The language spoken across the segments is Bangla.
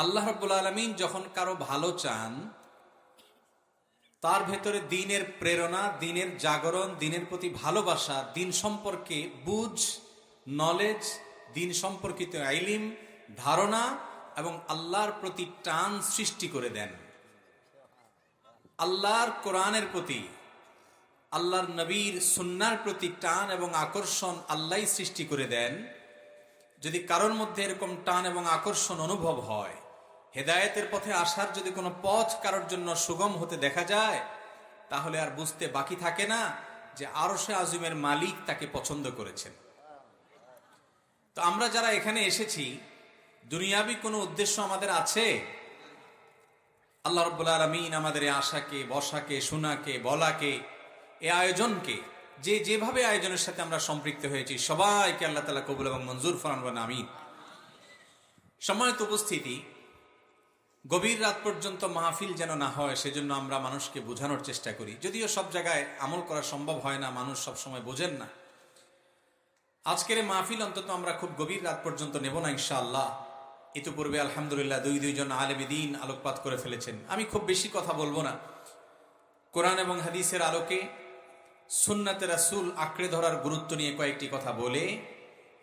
আল্লাহ রব্বুল আলমিন যখন কারও ভালো চান, তার ভেতরে দিনের প্রেরণা, দিনের জাগরণ, দিনের প্রতি ভালোবাসা, দিন সম্পর্কে বুঝ নলেজ দিন সম্পর্কিত আইলিম ধারণা এবং আল্লাহর প্রতি টান সৃষ্টি করে দেন। আল্লাহর কোরআনের প্রতি, আল্লাহর নবীর সুন্নার প্রতি টান এবং আকর্ষণ আল্লাহ সৃষ্টি করে দেন। যদি কারোর মধ্যে এরকম টান এবং আকর্ষণ অনুভব হয় হেদায়েতের পথে আসার যদি কোনো পথ কারোর জন্য সুগম হতে দেখা যায়, তাহলে আর বুঝতে বাকি থাকে না যে আরশে আজমের মালিক তাকে পছন্দ করেছেন। তো আমরা যারা এখানে এসেছি, দুনিয়াবি কোনো উদ্দেশ্য আমাদের আছে? আল্লাহ রব্বুল আলমিন আমাদের এই আশাকে বসাকে শোনাকে বলাকে, এ আয়োজনকে, যে যেভাবে আয়োজনের সাথে আমরা সম্পৃক্ত হয়েছি, সবাইকে আল্লাহ তালা কবুল এবং মঞ্জুর ফরান আমিন। সম্মানিত উপস্থিতি গভীর রাত পর্যন্ত মাহফিল যেন না হয়, সেজন্য আমরা মানুষকে বোঝানোর চেষ্টা করি। যদিও সব জায়গায় আমল করা সম্ভব হয় না, মানুষ সব সময় বোঝেন না। আজকের এই মাহফিল অন্তত আমরা খুব গভীর রাত পর্যন্ত নেব না, ইনশাআল্লাহ। ইতিপূর্বে আলহামদুলিল্লাহ দুই দুইজন আলেমী দিন আলোকপাত করে ফেলেছেন। আমি খুব বেশি কথা বলব না। কোরআন এবং হাদিসের আলোকে সুন্নাতে রাসুল আঁকড়ে ধরার গুরুত্ব নিয়ে কয়েকটি কথা বলে,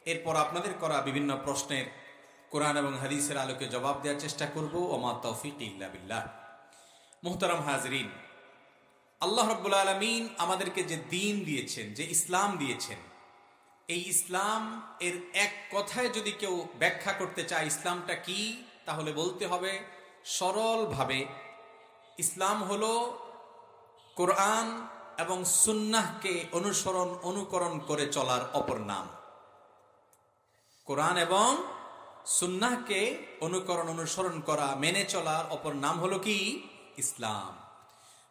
এরপর আপনাদের করা বিভিন্ন প্রশ্নের কোরআন এবং হাদিসের আলোকে জবাব দেওয়ার চেষ্টা করব। ওমা তৌফিক ইল্লা বিল্লাহ। মুহতারাম হাজরিন, আল্লাহ রব্বুল আলমিন আমাদেরকে যে দিন দিয়েছেন, যে ইসলাম দিয়েছেন, এই ইসলাম এর এক কথায় যদি কেউ ব্যাখ্যা করতে চায় ইসলামটা কি, তাহলে বলতে হবে সরলভাবে ইসলাম হলো কোরআন এবং সুন্নাহকে অনুসরণ, অনুকরণ করে চলার অপর নাম। কোরআন এবং সুন্নাহকে অনুকরণ, অনুসরণ করা, মেনে চলার অপর নাম হলো কি? ইসলাম।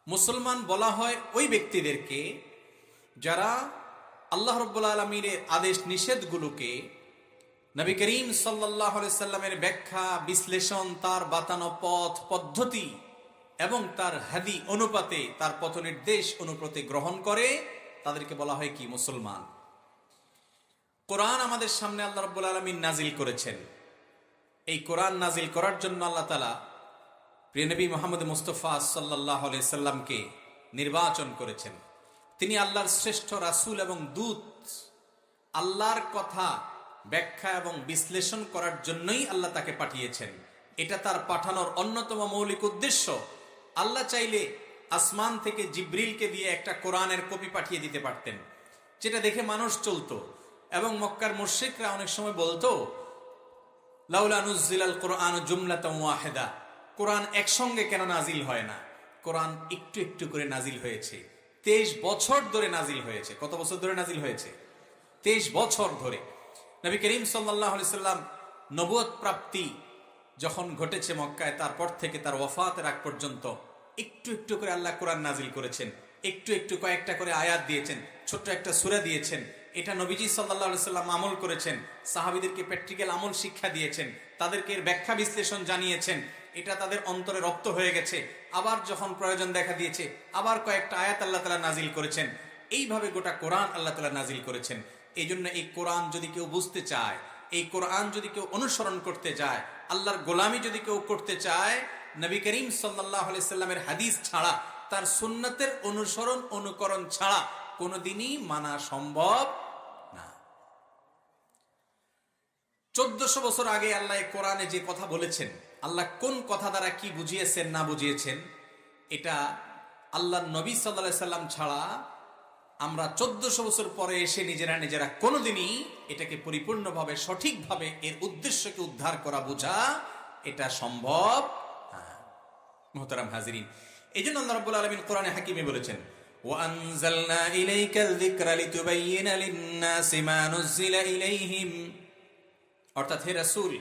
মুসলমান বলা হয় ওই ব্যক্তিদেরকে যারা আল্লাহ রব্বুল আলমীর আদেশ নিষেধগুলোকে নবী করিম সাল্লাহ সাল্লামের ব্যাখ্যা, বিশ্লেষণ, তার বাতানো পথ, পদ্ধতি এবং তার হাদি অনুপাতে, তার পথ নির্দেশ অনুপাতে গ্রহণ করে তাদেরকে বলা হয় কি? মুসলমান। কোরআন আমাদের সামনে আল্লাহ রব্বুল আলমিন নাজিল করেছেন। এই কোরআন নাজিল করার জন্য আল্লাহ তালা প্রিয়নবী মোহাম্মদ মুস্তফা সাল্লাহ সাল্লামকে নির্বাচন করেছেন। তিনি আল্লাহর শ্রেষ্ঠ রাসুল এবং দূত। আল্লাহর কথা ব্যাখ্যা এবং বিশ্লেষণ করার জন্যই আল্লাহ তাকে পাঠিয়েছেন। এটা তার পাঠানোর অন্যতম মৌলিক উদ্দেশ্য। আল্লাহ চাইলে আসমান থেকে জিব্রিলকে দিয়ে একটা কোরআনের কপি পাঠিয়ে দিতে পারতেন, যেটা দেখে মানুষ চলতো। এবং মক্কার মুর্শিকরা অনেক সময় বলতো প্রাপ্তি যখন ঘটেছে মক্কায়, তারপর থেকে তার ওফাতের আগ পর্যন্ত একটু একটু করে আল্লাহ কোরআন নাজিল করেছেন। একটু একটু কয়েকটা করে আয়াত দিয়েছেন, ছোট্ট একটা সুরা দিয়েছেন। এটা নবীজি সাল্লাহ সাল্লাম আমল করেছেন, সাহাবিদেরকে প্র্যাকটিক্যাল আমল শিক্ষা দিয়েছেন, তাদেরকে এর ব্যাখ্যা বিশ্লেষণ জানিয়েছেন, এটা তাদের অন্তরে রক্ত হয়ে গেছে, আবার যখন প্রয়োজন দেখা দিয়েছে, আবার কয়েকটা আয়াত আল্লাহ তালা নাজিল করেছেন। এইভাবে গোটা কোরআন আল্লাহ তালা নাজিল করেছেন। এই জন্য এই কোরআন যদি কেউ বুঝতে চায়, এই কোরআন যদি কেউ অনুসরণ করতে যায় আল্লাহর গোলামি যদি কেউ করতে চায়, নবী করিম সাল্লাহ সাল্লামের হাদিস ছাড়া, তার সুন্নতের অনুসরণ, অনুকরণ ছাড়া কোনোদিনই মানা সম্ভব না চোদ্দশো বছর আগে আল্লাহ কোরআনে যে কথা বলেছেন আল্লাহ কোন কথা দ্বারা কি বুঝিয়েছেন না বুঝিয়েছেন এটা আল্লাহ নবী সাল্লা সাল্লাম ছাড়া আমরা চোদ্দশো বছর পরে এসে নিজেরা নিজেরা কোনোদিনই এটাকে পরিপূর্ণভাবে সঠিকভাবে এর উদ্দেশ্যকে উদ্ধার করা বোঝা এটা সম্ভব মোহতারাম হাজিরিন এই জন্য আল্লাহ রব্বুল আলমিন কোরআনে হাকিমে বলেছেন وأنزلنا إليك الذكر لتبين للناس ما نزل إليهم অর্থাৎ হে রাসূল,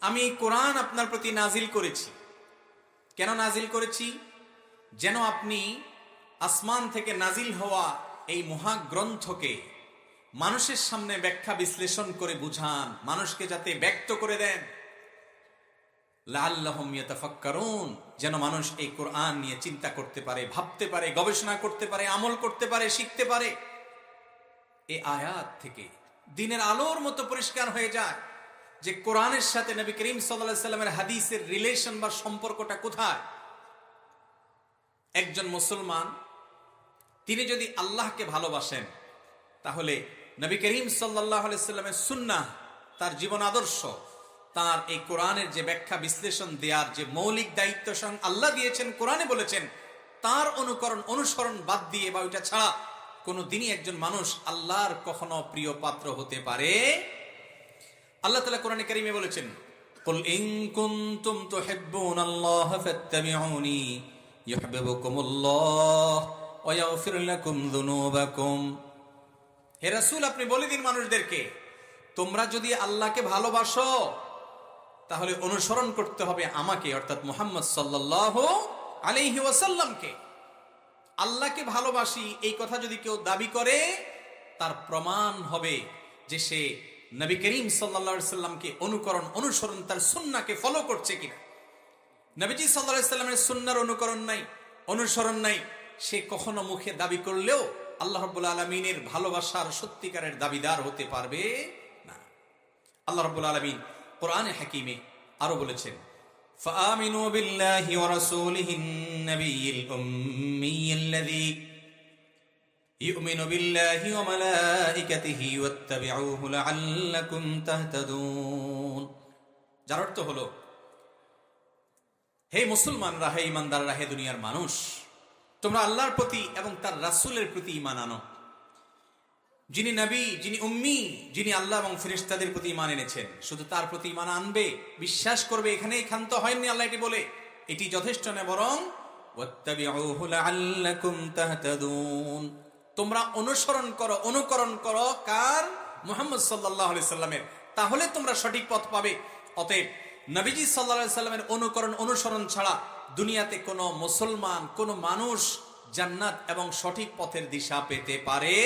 আমি কোরআন আপনার প্রতি নাজিল করেছি। কেন নাজিল করেছি? যেন আপনি আসমান থেকে নাজিল হওয়া এই মহাগ্রন্থকে মানুষের সামনে ব্যাখ্যা বিশ্লেষণ করে বুঝান, মানুষকে যাতে ব্যক্ত করে দেন। লাল্লাহমিয়াতাফাক্কারুন যেন মানুষ এই কোরআন নিয়ে চিন্তা করতে পারে, ভাবতে পারে, গবেষণা করতে পারে, আমল করতে পারে, শিখতে পারে। এই আয়াত থেকে দিনের আলোর মতো পরিষ্কার হয়ে যায়। যে কোরআনের সাথে নবী করিম সাল্লাহ সাল্লামের হাদিসের রিলেশন বা সম্পর্কটা কোথায়? একজন মুসলমান, তিনি যদি আল্লাহকে ভালোবাসেন, তাহলে নবী করিম সাল্লাহ সাল্লামের সুন্না তার জীবন আদর্শ, তার এই কোরআনের যে ব্যাখ্যা বিশ্লেষণ দেওয়ার যে মৌলিক দায়িত্ব স্বয়ং আল্লাহ দিয়েছেন, কোরআনে বলেছেন, তার অনুকরণ, অনুসরণ বাদ দিয়ে বা ওইটা ছাড়া কোনো দিনই একজন মানুষ আল্লাহর কখনো প্রিয় পাত্র হতে পারে আল্লাহ তালা কোরআনে কারিমে বলেছেন قل إن كنتم تحبون الله فاتبعوني يحببكم الله ويغفر لكم ذنوبكم হে রাসূল আপনি বলে দিন মানুষদেরকে তোমরা যদি আল্লাহকে ভালোবাসো তাহলে অনুসরণ করতে হবে আমাকে অর্থাৎ মুহাম্মদ সাল্লাল্লাহু আলাইহি ওয়াসাল্লামকে আল্লাহকে ভালোবাসি এই কথা যদি কেউ দাবি করে তার প্রমাণ হবে যে সে নবী করিম সাল্লা সাল্লামকে অনুকরণ অনুসরণ তার সুন্নাকে ফলো করছে কিনা নবীজি সাল্লা সাল্লামের সুন্নার অনুকরণ নাই অনুসরণ নাই সে কখনো মুখে দাবি করলেও আল্লাহ রব্বুল আলমিনের ভালোবাসার সত্যিকারের দাবিদার হতে পারবে না আল্লাহ রব্বুল আলমিন কোরআনে হাকিমে আরো বলেছেন فآمنوا بالله ورسوله النبي الأمي الذي يؤمن بالله وملائكته واتبعوه لعلكم تهتدون যার অর্থ হলো হে মুসলমানরা হে ইমানদাররা হে দুনিয়ার মানুষ তোমরা আল্লাহর প্রতি এবং তার রাসূলের প্রতি ঈমান আনো যিনি নবী যিনি উম্মি যিনি আল্লাহ এবং ফেরেশতাদের প্রতি ঈমান এনেছেন শুধু তার প্রতি ঈমান আনবে বিশ্বাস করবে এখানেই ক্ষান্ত হয়নি আল্লাহ এটি বলে এটি যথেষ্ট না বরং ওয়াত্তাবিউহু লাআল্লাকুম তাহতাদুন তোমরা অনুসরণ করো, অনুকরণ করো কার? মোহাম্মদ সাল্লাহ সাল্লামের। তাহলে তোমরা সঠিক পথ পাবে। অতএব নবীজি সাল্লা সাল্লামের অনুকরণ, অনুসরণ ছাড়া দুনিয়াতে কোনো মুসলমান, কোনো মানুষ জান্নাত এবং সঠিক পথের দিশা পেতে পারে